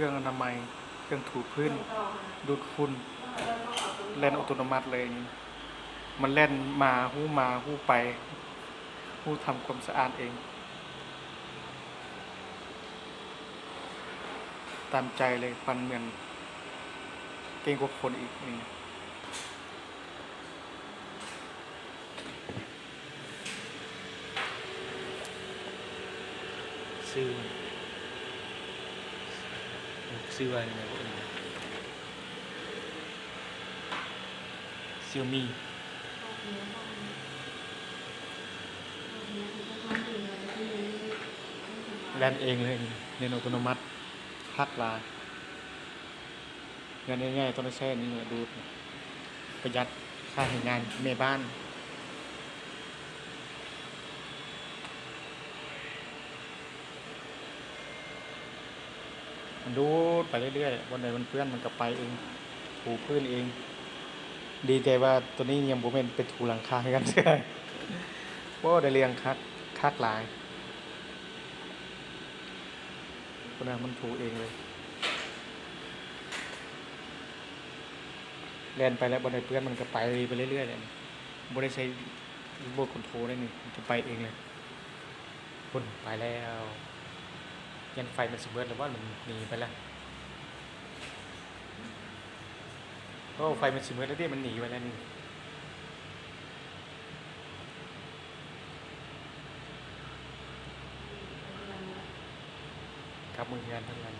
ครื่องอนามัย เครื่องถูพื้น ดูดฝุ่นเล่นอัตโนมัติเลยนี่มันเล่นมาหู้มาหู้ไปหู้ทำความสะอาดเอง ตามใจเลยปันเหมือนเก่งกว่าคนอีกนี่ซื้อ ซื้ออะไรเนี่พวกนี้เซี่ยมี่แลนเองเลยเรียนอัตโนมัติพักลายงานง่ายๆต้องใช้อันนี้เลยดูประหยัดค่าให้งานแม่บ้าน มันดูดไปเรื่อยๆวันไหนมันเพื่อนมันก็ไปเองถูพื้นเอง ดีใจว่าตัวนี้ยังบ่เป็นไปถูหลังคาให้กันเสียว่าได้เรียงคักคักหลายคนนั้นมันถูเองเลยแลนไปแล้วบันไดเพื่อนมันก็ไปไปเรื่อยๆเลยบ่ได้ใช้รีโมคอนโทรลได้นี่มันจะไปเองเลยปุ่นไปแล้ว ยันไฟมันสมเบิดหรือว่ามันหนีไปแล้วโอ้ไฟมันสมเบิดแล้วที่มันหนีไปแล้วนี่ครับมือเงินทั้งนั้น